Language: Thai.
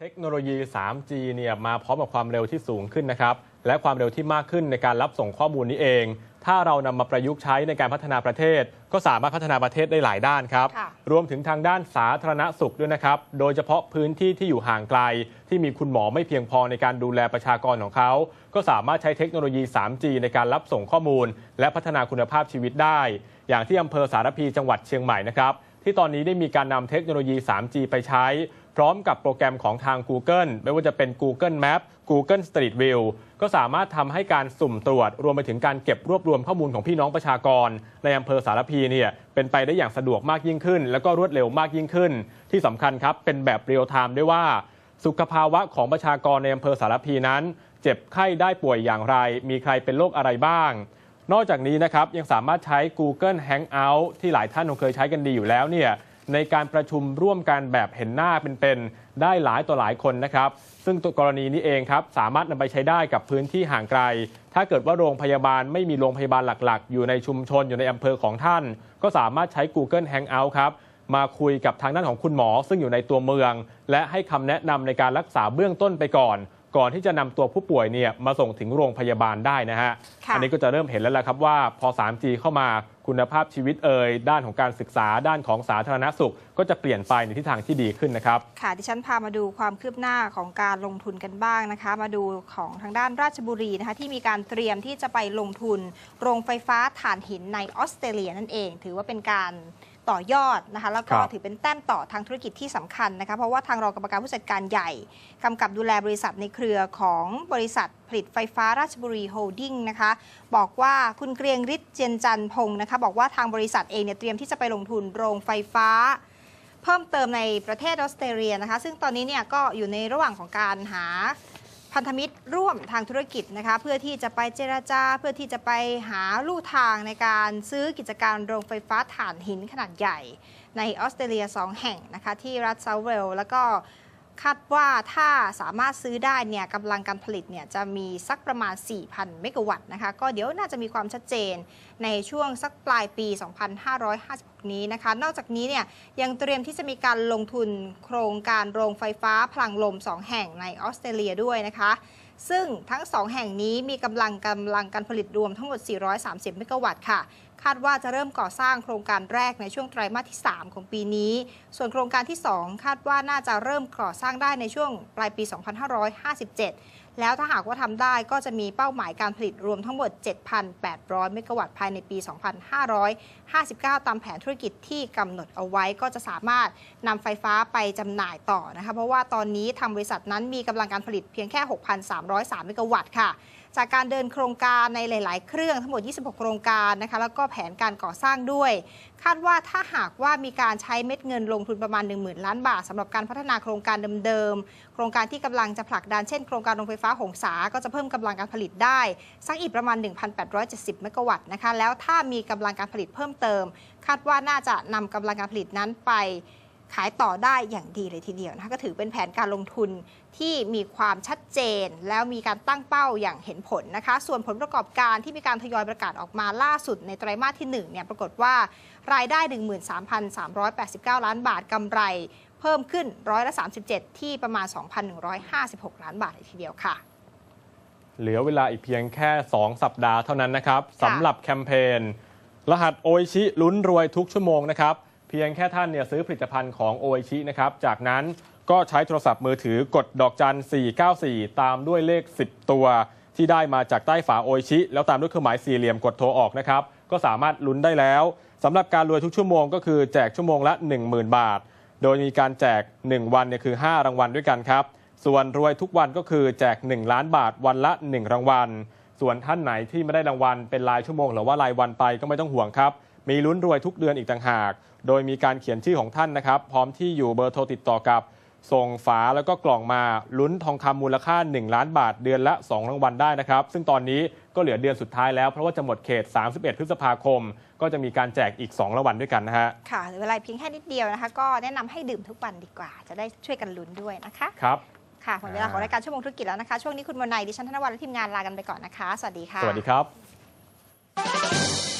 เทคโนโลยี 3G เนี่ยมาพร้อมกับความเร็วที่สูงขึ้นนะครับ และความเร็วที่มากขึ้นในการรับส่งข้อมูลนี้เอง ถ้าเรานำมาประยุกต์ใช้ในการพัฒนาประเทศ ก็สามารถพัฒนาประเทศได้หลายด้านครับค่ะรวมถึงทางด้านสาธารณสุขด้วยนะครับ โดยเฉพาะพื้นที่ที่อยู่ห่างไกล ที่มีคุณหมอไม่เพียงพอในการดูแลประชากรของเขา ก็สามารถใช้เทคโนโลยี 3G ในการรับส่งข้อมูล และพัฒนาคุณภาพชีวิตได้ อย่างที่อำเภอสารพีจังหวัดเชียงใหม่นะครับที่ตอนนี้ได้มีการนำเทคโนโลยี 3G ไปใช้ พร้อมกับโปรแกรมของทาง Google ไม่ว่าจะเป็น Google Map Google Street View ก็สามารถทำให้การสุ่มตรวจ รวมไปถึงการเก็บรวบรวมข้อมูลของพี่น้องประชากร ในอำเภอสารพีเนี่ยเป็นไปได้อย่างสะดวกมากยิ่งขึ้น แล้วก็รวดเร็วมากยิ่งขึ้น ที่สำคัญครับเป็นแบบเรียลไทม์ด้วยว่า สุขภาวะของประชากรในอำเภอสารพีนั้น เจ็บไข้ได้ป่วยอย่างไร มีใครเป็นโรคอะไรบ้างนอกจากนี้นะครับยังสามารถใช้ Google Hangout ที่หลายท่านคงเคยใช้กันดีอยู่แล้วเนี่ย ในการประชุมร่วมกันแบบเห็นหน้าเป็นๆได้หลายต่อหลายคนนะครับ ซึ่งตัวกรณีนี้เองครับสามารถนำไปใช้ได้กับพื้นที่ห่างไกล ถ้าเกิดว่าโรงพยาบาลไม่มีโรงพยาบาลหลักๆ อยู่ในชุมชนอยู่ในอำเภอของท่าน ก็สามารถใช้ Google Hangout ครับมาคุยกับทางด้านของคุณหมอ ซึ่งอยู่ในตัวเมือง และให้คำแนะนำในการรักษาเบื้องต้นไปก่อน ก่อนที่จะนำตัวผู้ป่วยเนี่ยมาส่งถึงโรงพยาบาลได้นะฮะค่ะอันี้ก็จะเริ่มเห็นแล้วละครับว่าพอ 3G เข้ามาคุณภาพชีวิตเอ่ยด้านของการศึกษาด้านของสาธารณสุข ก็จะเปลี่ยนไปในทิศทางที่ดีขึ้นนะครับ ค่ะดิฉันพามาดูความคืบหน้าของการลงทุนกันบ้างนะคะ มาดูของทางด้านราชบุรีนะคะที่มีการเตรียมที่จะไปลงทุน โรงไฟฟ้าถ่านหินในออสเตรเลียนั่นเอง ถือว่าเป็นการ ต่อยอดนะคะแล้วก็ครับถือเป็นแต้มต่อทางธุรกิจที่สำคัญนะคะเพราะว่าทางรองกรรมการผู้จัดการใหญ่กำกับดูแลบริษัทในเครือของบริษัทผลิตไฟฟ้าราชบุรีโฮลดิ้งนะคะบอกว่าคุณเกรียงฤทธิ์เจียนจันทร์พงศ์นะคะบอกว่าทางบริษัทเองเนี่ยเตรียมที่จะไปลงทุนโรงไฟฟ้าเพิ่มเติมในประเทศออสเตรเลียนะคะ ซึ่งตอนนี้เนี่ยก็อยู่ในระหว่างของการหา พันธมิตรร่วมทางธุรกิจนะคะเพื่อที่จะไปเจราจา เพื่อที่จะไปหาลู่ทางในการซื้อกิจการโรงไฟฟ้าถ่านหินขนาดใหญ่ ในออสเตรเลีย 2 แห่งนะคะที่รัฐเซาเวล แล้วก็ คาดว่าถ้าสามารถซื้อได้เนี่ยกำลังการผลิตเนี่ยจะมีสักประมาณ 4,000 เมกะวัตต์นะคะ ก็เดี๋ยวน่าจะมีความชัดเจนในช่วงสักปลายปี 2556 นี้นะคะ นอกจากนี้เนี่ยยังเตรียมที่จะมีการลงทุนโครงการโรงไฟฟ้าพลังลม 2 แห่งในออสเตรเลียด้วยนะคะ ซึ่งทั้ง 2 แห่งนี้มีกำลังกำลังการผลิตรวมทั้งหมด 430 เมกะวัตต์ค่ะ คาดว่าจะเริ่มก่อสร้างโครงการแรกในช่วงไตรมาสที่ 3 ของปีนี้ ส่วนโครงการที่ 2 คาดว่าน่าจะเริ่มก่อสร้างได้ในช่วงปลายปี 2557แล้วถ้าหากว่าทำได้ก็จะมีเป้าหมายการผลิตรวมทั้งหมด 7,800 เมกะวัตต์ภายในปี 2559 ตามแผนธุรกิจที่กำหนดเอาไว้ก็จะสามารถนำไฟฟ้าไปจำหน่ายต่อนะคะเพราะว่าตอนนี้ทางบริษัทนั้นมีกำลังการผลิตเพียงแค่ 6,303 เมกะวัตต์ค่ะ จากการเดินโครงการในหลาย ๆ เครื่องทั้งหมด 26 โครงการนะคะ แล้วก็แผนการก่อสร้างด้วย คาดว่าถ้าหากว่ามีการใช้เม็ดเงินลงทุนประมาณ 10,000 ล้านบาทสำหรับการพัฒนาโครงการเดิม ๆ โครงการที่กำลังจะผลักดันเช่นโครงการโรงไฟฟ้าหงสา ก็จะเพิ่มกำลังการผลิตได้ สักอีกประมาณ 1,870 เมกะวัตต์นะคะ แล้วถ้ามีกำลังการผลิตเพิ่มเติม คาดว่าน่าจะนำกำลังการผลิตนั้นไป ขายต่อได้อย่างดีเลยทีเดียวนะคะก็ถือเป็นแผนการลงทุนที่มีความชัดเจน แล้วมีการตั้งเป้าอย่างเห็นผลนะคะ ส่วนผลประกอบการที่มีการทยอยประกาศออกมาล่าสุดในไตรมาสที่1เนี่ยปรากฏว่ารายได้ 13,389 ล้านบาทกำไร เพิ่มขึ้นร้อยละ37 ที่ประมาณ 2,156 ล้านบาทเลยทีเดียวค่ะ เหลือเวลาอีกเพียงแค่ 2 สัปดาห์เท่านั้นนะครับค่ะสำหรับแคมเปญรหัสโออิชิลุ้นรวยทุกชั่วโมงนะครับเพียงแค่ท่านเนี่ยซื้อผลิตภัณฑ์ของโออิชินะครับ จากนั้นก็ใช้โทรศัพท์มือถือกดดอกจัน 494 ตามด้วยเลข 10 ตัว ที่ได้มาจากใต้ฝาโออิชิ แล้วตามด้วยเครื่องหมายสี่เหลี่ยมกดโทรออกนะครับ ก็สามารถลุ้นได้แล้วสำหรับการรวยทุกชั่วโมงก็คือแจกชั่วโมงละ 10,000 บาท โดยมีการแจก 1 วันเนี่ยคือ 5 รางวัลด้วยกันครับ ส่วนรวยทุกวันก็คือแจก 1 ล้านบาทวันละ 1 รางวัล ส่วนท่านไหนที่ไม่ได้รางวัลเป็นรายชั่วโมง หรือว่ารายวันไปก็ไม่ต้องห่วงครับ มีลุ้นรวยทุกเดือนอีกต่างหาก โดยมีการเขียนชื่อของท่านนะครับ พร้อมที่อยู่เบอร์โทรติดต่อกับ ส่งฝาแล้วก็กล่องมาลุ้นทองคำมูลค่า 1 ล้านบาทเดือนละ 2 รางวัลได้นะครับ ซึ่งตอนนี้ก็เหลือเดือนสุดท้ายแล้วเพราะว่าจะหมดเขต 31 พฤษภาคม ก็จะมีการแจกอีก 2 รางวัลด้วยกันนะฮะ ค่ะเหลือเวลาเพียงแค่นิดเดียวนะคะ ก็แนะนำให้ดื่มทุกวันดีกว่า จะได้ช่วยกันลุ้นด้วยนะคะ ครับ ค่ะหมดเวลาของรายการชั่วโมงธุรกิจแล้วนะคะ ช่วงนี้คุณมนายดิฉันธนวัฒน์และทีมงานลากันไปก่อนนะคะ สวัสดีค่ะ สวัสดีครับ